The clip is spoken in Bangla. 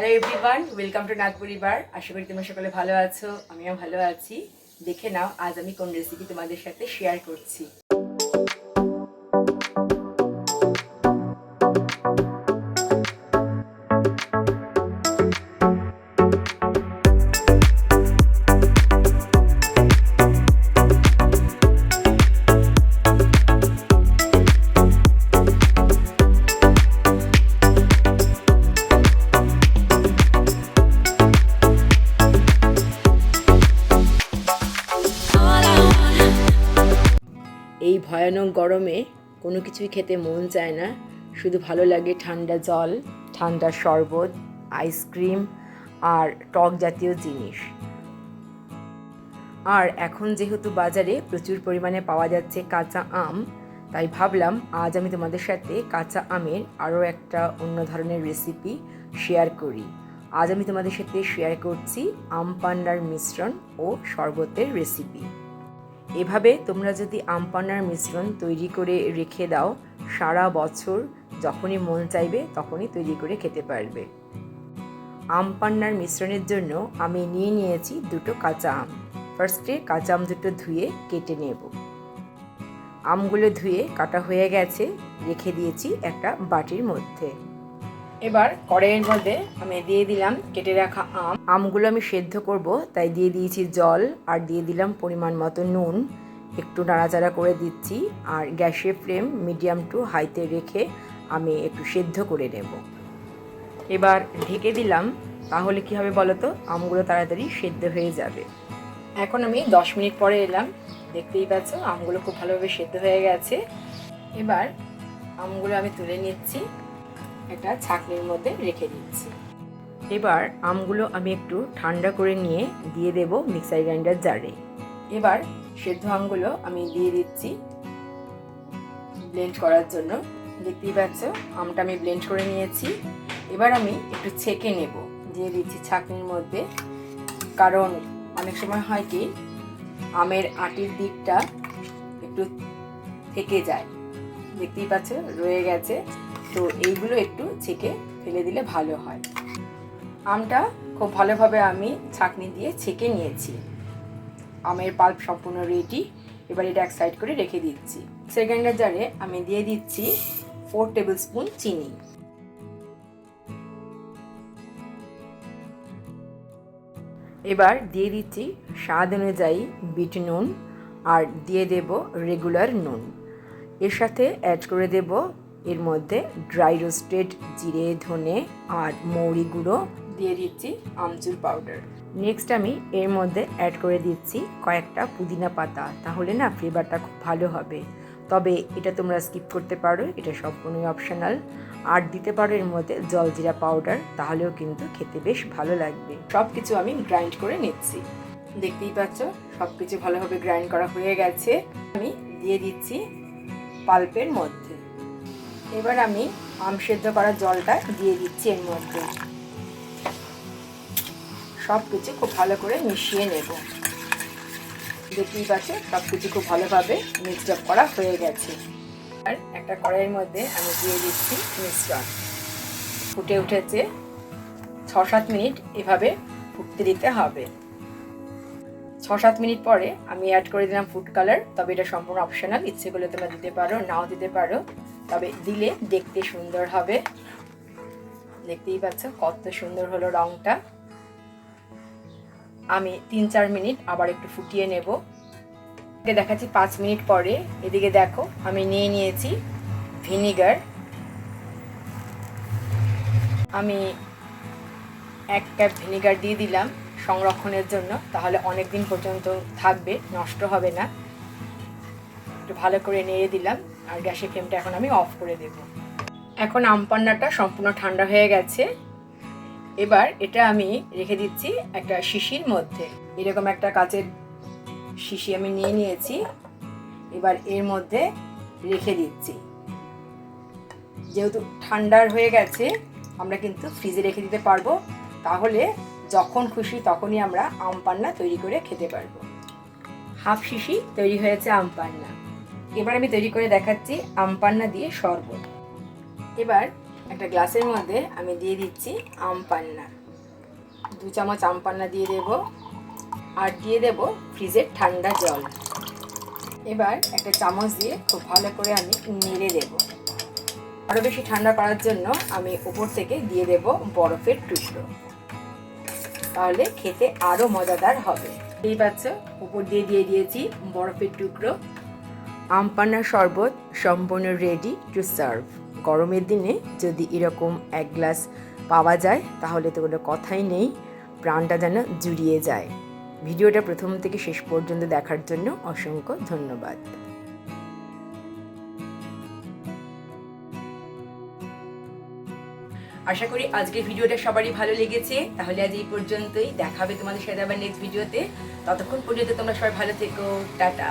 Hello everyone welcome to Nagpuri বার আশা করি তোমরা সকলে ভালো আছো, আমিও ভালো আছি। দেখে নাও, আজ আমি কোন রেসিপি তোমাদের সাথে শেয়ার করছি। ভয়ানক গরমে কোনো কিছুই খেতে মন চায় না। শুধু ভালো লাগে ঠান্ডা জল, ঠান্ডা শরবত আইসক্রিম আর টক জাতীয় জিনিস। আর এখন যেহেতু বাজারে প্রচুর পরিমাণে পাওয়া যাচ্ছে কাঁচা আম, তাই ভাবলাম আজ আমি তোমাদের সাথে কাঁচা আমের আরও একটা অন্য ধরনের রেসিপি শেয়ার করি। আজ আমি তোমাদের সাথে শেয়ার করছি আম পান্ডার মিশ্রণ ও শরবতের রেসিপি এভাবে তোমরা যদি আম পান্নার মিশ্রণ তৈরি করে রেখে দাও সারা বছর, যখনই মন চাইবে তখনই তৈরি করে খেতে পারবে। আম পান্নার মিশ্রণের জন্য আমি নিয়ে নিয়েছি দুটো কাঁচা আম। ফার্স্টে কাঁচা আম দুটো ধুয়ে কেটে নেব। আমগুলো ধুয়ে কাটা হয়ে গেছে, রেখে দিয়েছি একটা বাটির মধ্যে। এবার কড়াইয়ের মধ্যে আমি দিয়ে দিলাম কেটে রাখা আম। আমগুলো আমি সেদ্ধ করব, তাই দিয়ে দিয়েছি জল আর দিয়ে দিলাম পরিমাণ মতো নুন। একটু নাড়াচাড়া করে দিচ্ছি আর গ্যাসের ফ্লেম মিডিয়াম টু হাইতে রেখে আমি একটু সেদ্ধ করে নেব। এবার ঢেকে দিলাম, তাহলে কি হবে বলো তো আমগুলো তাড়াতাড়ি সেদ্ধ হয়ে যাবে। এখন আমি দশ মিনিট পরে এলাম, দেখতেই পাচ্ছ আমগুলো খুব ভালোভাবে সেদ্ধ হয়ে গেছে। এবার আমগুলো আমি তুলে নিচ্ছি। একটা ছাকনির মধ্যে রেখে দিচ্ছি। এবার আমগুলো আমি একটু ঠান্ডা করে নিয়ে দিয়ে দেব মিক্সার গ্রাইন্ডার জারে। এবার সেদ্ধ আমগুলো আমি দিয়ে দিচ্ছি। ব্লেন্ড করার জন্য দেখতেই পাচ্ছ, আমটা আমি ব্লেন্ড করে নিয়েছি। এবার আমি একটু ছেঁকে নেব, দিয়ে দিচ্ছি ছাকনির মধ্যে। কারণ অনেক সময় হয় কি, আমের আটির দিকটা একটু থেকে যায়। দেখতেই পাচ্ছ, রয়ে গেছে। তো এইগুলো একটু ছেঁকে ফেলে দিলে ভালো হয়। আমটা খুব ভালোভাবে আমি ছাঁকনি দিয়ে ছেঁকে নিয়েছি। আমের পাল্প সম্পূর্ণ রেডি এবার এটা এক সাইড করে রেখে দিচ্ছি। সেকেন্ডার জারে আমি দিয়ে দিচ্ছি ফোর টেবিল স্পুন চিনি। এবার দিয়ে দিচ্ছি স্বাদ অনুযায়ী বিট নুন আর দিয়ে দেব রেগুলার নুন। এর সাথে অ্যাড করে দেব এর মধ্যে ড্রাই রোস্টেড জিরে, ধনে আর মৌরি গুঁড়ো দিয়ে দিচ্ছি আমচুর পাউডার নেক্সট আমি এর মধ্যে অ্যাড করে দিচ্ছি কয়েকটা পুদিনা পাতা, তাহলে না ফ্লেভারটা খুব ভালো হবে। তবে এটা তোমরা স্কিপ করতে পারো, এটা সম্পূর্ণই অপশনাল আর দিতে পারো এর মধ্যে জলজিরা পাউডার তাহলেও কিন্তু খেতে বেশ ভালো লাগবে। সব কিছু আমি গ্রাইন্ড করে নিচ্ছি। দেখতেই পাচ্ছ সব কিছু ভালোভাবে গ্রাইন্ড করা হয়ে গেছে। আমি দিয়ে দিচ্ছি পাল্পের মধ্যে। এবার আমি আম সেদ্ধ করা জলটা দিয়ে দিচ্ছি এর মধ্যে। সব কিছু খুব ভালো করে মিশিয়ে নেব। দেখতেই পাচ্ছ সব কিছু খুব ভালোভাবে মিক্সড করা হয়ে গেছে। আর একটা কড়াইয়ের মধ্যে আমি দিয়ে দিচ্ছি মিশ্রণ ফুটে উঠেছে ছ সাত মিনিট এভাবে ফুটতে দিতে হবে। ছ সাত মিনিট পরে আমি অ্যাড করে দিলাম ফুড কালার তবে এটা সম্পূর্ণ অপশনাল ইচ্ছে করলে তোমরা দিতে পারো, নাও দিতে পারো, তবে দিলে দেখতে সুন্দর হবে। দেখতেই পাচ্ছ কত সুন্দর হলো রংটা। আমি তিন চার মিনিট আবার একটু ফুটিয়ে নেব। দেখাচ্ছি পাঁচ মিনিট পরে, এদিকে দেখো আমি নিয়ে নিয়েছি ভিনিগার। আমি এক ক্যাপ ভিনিগার দিয়ে দিলাম। সংরক্ষণের জন্য, তাহলে অনেক দিন পর্যন্ত থাকবে, নষ্ট হবে না। একটু ভালো করে নেড়ে দিলাম, আর গ্যাসের ফ্লেমটা এখন আমি অফ করে দেব। এখন আম পান্নাটা সম্পূর্ণ ঠান্ডা হয়ে গেছে। এবার এটা আমি রেখে দিচ্ছি একটা শিশির মধ্যে। এরকম একটা কাচের শিশি আমি নিয়ে নিয়েছি। এবার এর মধ্যে রেখে দিচ্ছি। যেহেতু ঠান্ডার হয়ে গেছে, আমরা কিন্তু ফ্রিজে রেখে দিতে পারব। তাহলে যখন খুশি তখনই আমরা আম পান্না তৈরি করে খেতে পারব। হাফ শিশি তৈরি হয়েছে আম পান্না। এবার আমি তৈরি করে দেখাচ্ছি আম পান্না দিয়ে শরবত। এবার একটা গ্লাসের মধ্যে আমি দিয়ে দিচ্ছি আম পান্না। দু চামচ আম পান্না দিয়ে দেব আর দিয়ে দেব ফ্রিজের ঠান্ডা জল। এবার একটা চামচ দিয়ে খুব ভালো করে আমি নেড়ে দেব। আরও বেশি ঠান্ডা করার জন্য আমি উপর থেকে দিয়ে দেব বরফের টুকরো। তাহলে খেতে আরও মজাদার হবে। এই পাচ্ছ উপর দিয়ে দিয়ে দিয়েছি বরফের টুকরো। আম পান্নার শরবত সম্পূর্ণ রেডি টু সার্ভ গরমের দিনে যদি এরকম এক গ্লাস পাওয়া যায়, তাহলে তো কোনো কথাই নেই। প্রাণটা যেন জুড়িয়ে যায়। ভিডিওটা প্রথম থেকে শেষ পর্যন্ত দেখার জন্য অসংখ্য ধন্যবাদ। আশা করি আজকের ভিডিওটা সবারই ভালো লেগেছে। তাহলে আজ এই পর্যন্তই। দেখাবে তোমাদের সাথে আবার নেক্সট ভিডিওতে। ততক্ষণ পর্যন্ত তোমরা সবাই ভালো থেকো। টাটা।